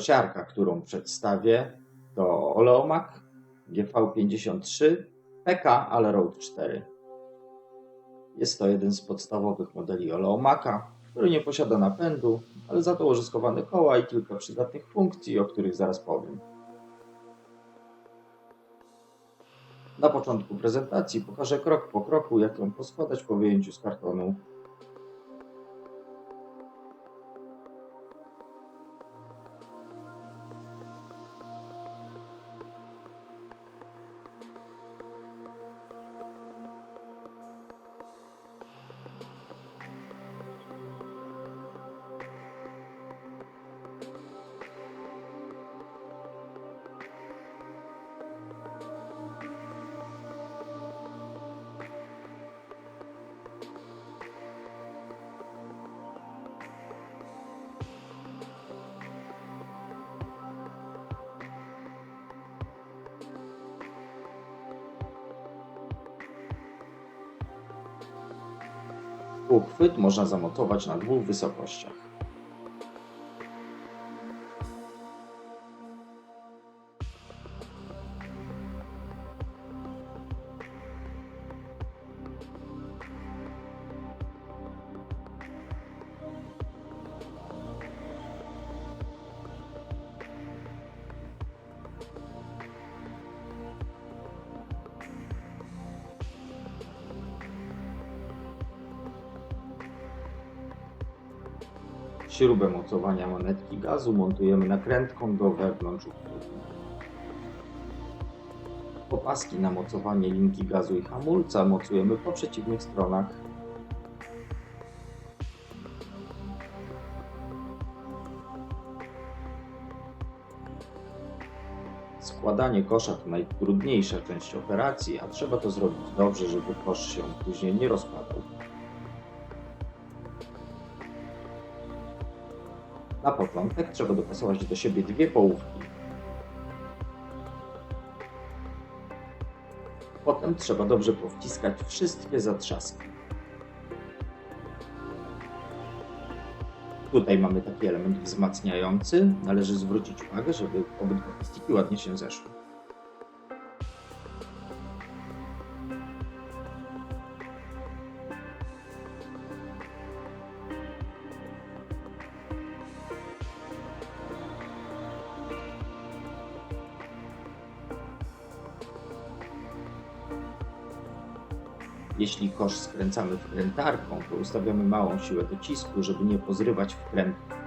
Kosiarka, którą przedstawię, to Oleomak GV53 PK ale Road 4. Jest to jeden z podstawowych modeli Oleomaka, który nie posiada napędu, ale za to użytkowane koła i kilka przydatnych funkcji, o których zaraz powiem. Na początku prezentacji pokażę krok po kroku, jak ją poskładać po wyjęciu z kartonu. Uchwyt można zamontować na dwóch wysokościach. Śrubę mocowania manetki gazu montujemy nakrętką do wewnątrz. Opaski na mocowanie linki gazu i hamulca mocujemy po przeciwnych stronach. Składanie kosza to najtrudniejsza część operacji, a trzeba to zrobić dobrze, żeby kosz się później nie rozpadał. Na początek trzeba dopasować do siebie dwie połówki. Potem trzeba dobrze powciskać wszystkie zatrzaski. Tutaj mamy taki element wzmacniający. Należy zwrócić uwagę, żeby obydwa plastiki ładnie się zeszły. Jeśli kosz skręcamy wkrętarką, to ustawiamy małą siłę docisku, żeby nie pozrywać wkrętu.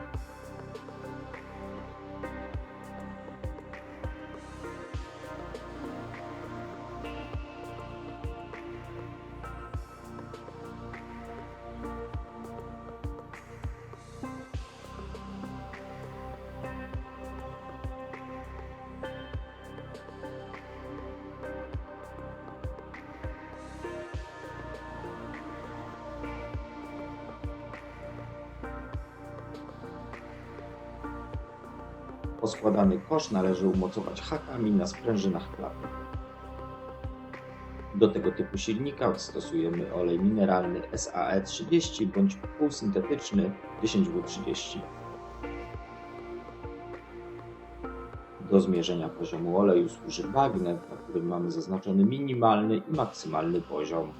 Poskładany kosz należy umocować hakami na sprężynach klapy. Do tego typu silnika stosujemy olej mineralny SAE30 bądź półsyntetyczny 10W30. Do zmierzenia poziomu oleju służy bagnet, na którym mamy zaznaczony minimalny i maksymalny poziom.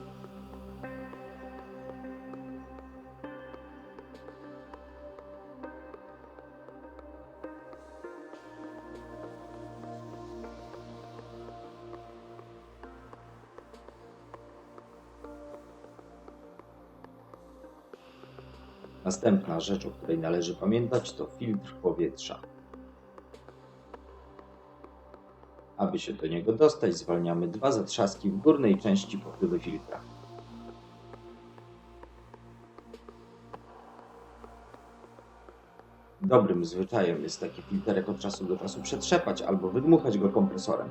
Następna rzecz, o której należy pamiętać, to filtr powietrza. Aby się do niego dostać, zwalniamy dwa zatrzaski w górnej części pochyły filtra. Dobrym zwyczajem jest taki filterek od czasu do czasu przetrzepać albo wydmuchać go kompresorem.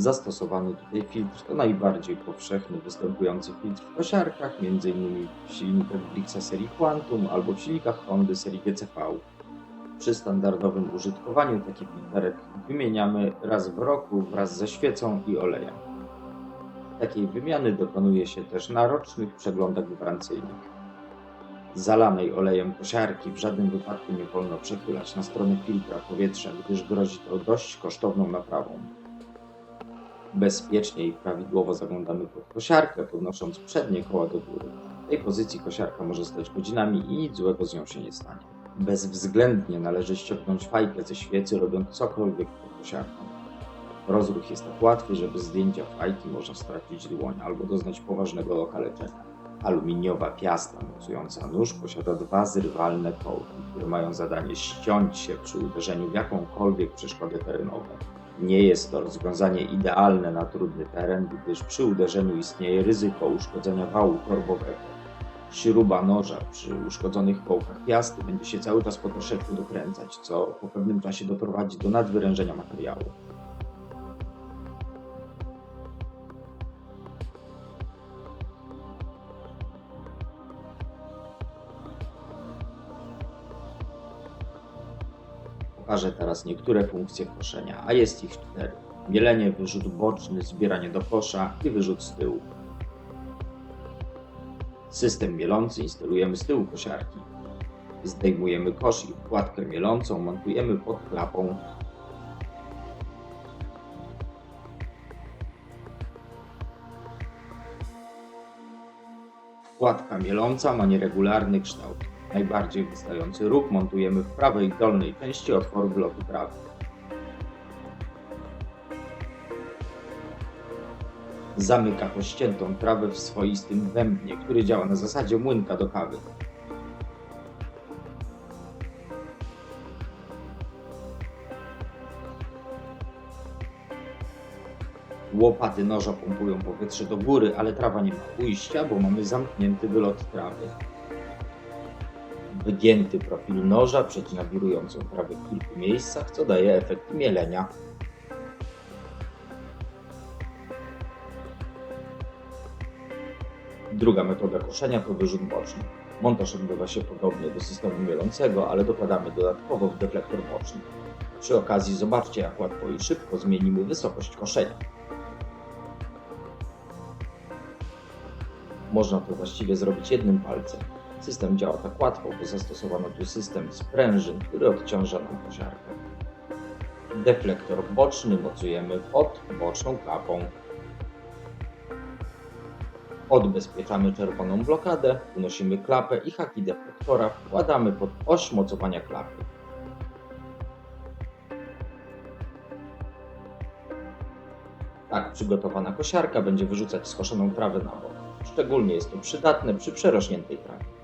Zastosowany tutaj filtr to najbardziej powszechny występujący filtr w kosiarkach, m.in. w silnikach Blixa serii Quantum albo w silnikach Hondy serii GCV. Przy standardowym użytkowaniu taki filterek wymieniamy raz w roku wraz ze świecą i olejem. Takiej wymiany dokonuje się też na rocznych przeglądach gwarancyjnych. zalanej olejem kosiarki w żadnym wypadku nie wolno przechylać na stronę filtra powietrza, gdyż grozi to dość kosztowną naprawą. Bezpiecznie i prawidłowo zaglądamy pod kosiarkę, podnosząc przednie koła do góry. W tej pozycji kosiarka może stać godzinami i nic złego z nią się nie stanie. Bezwzględnie należy ściągnąć fajkę ze świecy, robiąc cokolwiek pod kosiarką. Rozruch jest tak łatwy, że bez zdjęcia fajki można stracić dłoń albo doznać poważnego okaleczenia. Aluminiowa piasta mocująca nóż posiada dwa zrywalne kołki, które mają zadanie ściąć się przy uderzeniu w jakąkolwiek przeszkodę terenową. Nie jest to rozwiązanie idealne na trudny teren, gdyż przy uderzeniu istnieje ryzyko uszkodzenia wału torbowego. Śruba noża przy uszkodzonych kołkach piasty będzie się cały czas po troszeczku dokręcać, co po pewnym czasie doprowadzi do nadwyrężenia materiału. Pokażę teraz niektóre funkcje koszenia, a jest ich cztery. Mielenie, wyrzut boczny, zbieranie do kosza i wyrzut z tyłu. System mielący instalujemy z tyłu kosiarki. Zdejmujemy kosz i wkładkę mielącą montujemy pod klapą. Wkładka mieląca ma nieregularny kształt. Najbardziej wystający róg montujemy w prawej dolnej części otworu wlotu trawy. Zamyka to ściętą trawę w swoistym bębnie, który działa na zasadzie młynka do kawy. Łopaty noża pompują powietrze do góry, ale trawa nie ma ujścia, bo mamy zamknięty wylot trawy. Wygięty profil noża przecina wirującą trawę w kilku miejscach, co daje efekt mielenia. Druga metoda koszenia to wyrzut boczny. Montaż odbywa się podobnie do systemu mielącego, ale dokładamy dodatkowo w deflektor boczny. Przy okazji zobaczcie jak łatwo i szybko zmienimy wysokość koszenia. Można to właściwie zrobić jednym palcem. System działa tak łatwo, bo zastosowano tu system sprężyn, który odciąża nam kosiarkę. Deflektor boczny mocujemy pod boczną klapą. Odbezpieczamy czerwoną blokadę, unosimy klapę i haki deflektora wkładamy pod oś mocowania klapy. Tak przygotowana kosiarka będzie wyrzucać skoszoną trawę na bok. Szczególnie jest to przydatne przy przerośniętej trawie.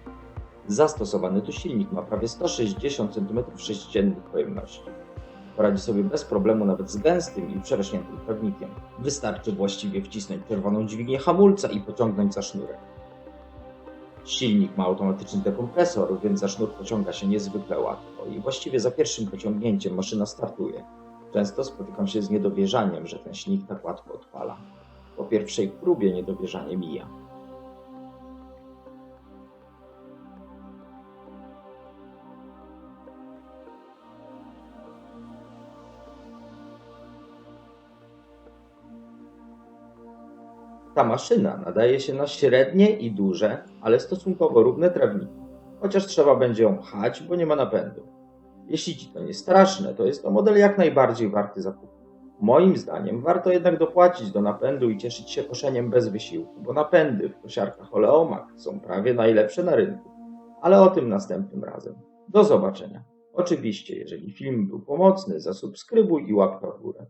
Zastosowany tu silnik ma prawie 160 cm3 pojemności. Poradzi sobie bez problemu nawet z gęstym i przerośniętym trawnikiem. Wystarczy właściwie wcisnąć czerwoną dźwignię hamulca i pociągnąć za sznurek. Silnik ma automatyczny dekompresor, więc za sznur pociąga się niezwykle łatwo i właściwie za pierwszym pociągnięciem maszyna startuje. Często spotykam się z niedowierzaniem, że ten silnik tak łatwo odpala. Po pierwszej próbie niedowierzanie mija. Ta maszyna nadaje się na średnie i duże, ale stosunkowo równe trawniki, chociaż trzeba będzie ją pchać, bo nie ma napędu. Jeśli ci to nie straszne, to jest to model jak najbardziej warty zakupu. Moim zdaniem warto jednak dopłacić do napędu i cieszyć się koszeniem bez wysiłku, bo napędy w kosiarkach Oleomak są prawie najlepsze na rynku. Ale o tym następnym razem. Do zobaczenia. Oczywiście, jeżeli film był pomocny, zasubskrybuj i łapka w górę.